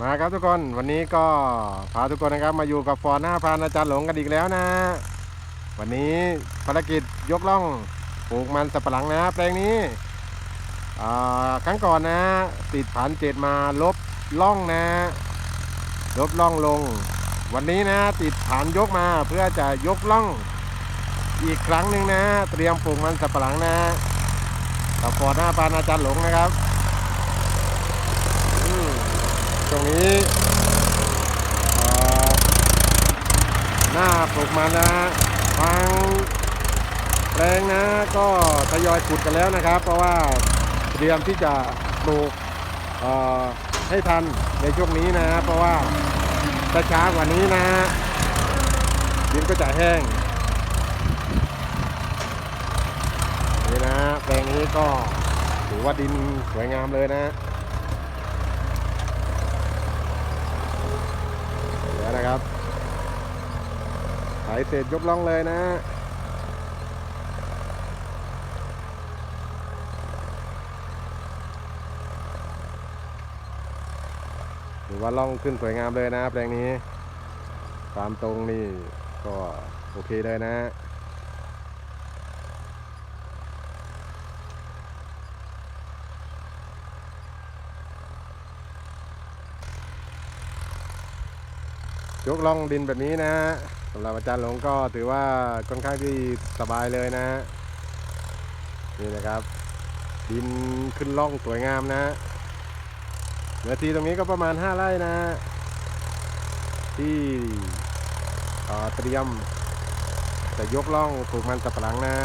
มาครับทุกคนวันนี้ก็พาทุกคนนะครับมาอยู่กับฟอร์หน้าพานอาจารย์หลงกันอีกแล้วนะ วันนี้ภารกิจยกล่องปลูกมันสับปะหลังนะแปลงนี้ครั้งก่อนนะ ติดผ่านเจ็ดมาลบล่องนะ ลบล่องลง วันนี้นะ ติดฐานยกมาเพื่อจะยกล่องอีกครั้งหนึ่งนะ เตรียมปลูกมันสับปะหลังนะกับฟอร์หน้าพานอาจารย์หลงนะครับอืม ต รงนี้เอ่อหน้าปลูกมันนะทางแปลงนะก็ทยอยขุดกันแล้วนะครับ เพราะว่าเตรียมที่จะปลูกให้ทันในช่วงนี้นะเพราะว่าถ้าช้ากว่านี้นะดินก็จะแห้งนี่นะแปลงนี้ก็ถือว่าดินสวยงามเลยนะ เดี๋ยวนะครับถ่ายเสร็จยกล่องเลยนะหรือว่าล่องขึ้นสวยงามเลยนะแปลงนี้ความตรงนี่ก็โอเคเลยนะยกล่องดินแบบนี้นะำหรับอาจารย์หลงก็ถือว่าค่อนข้างที่สบายเลยนะ นี่นะครับ ดินขึ้นล่องสวยงามนะเนื้อที่ตรงนี้ก็ประมาณ 5 ไร่นะ ที่เตรียมจะยกล่องปลูกมันสับปะหลังนะ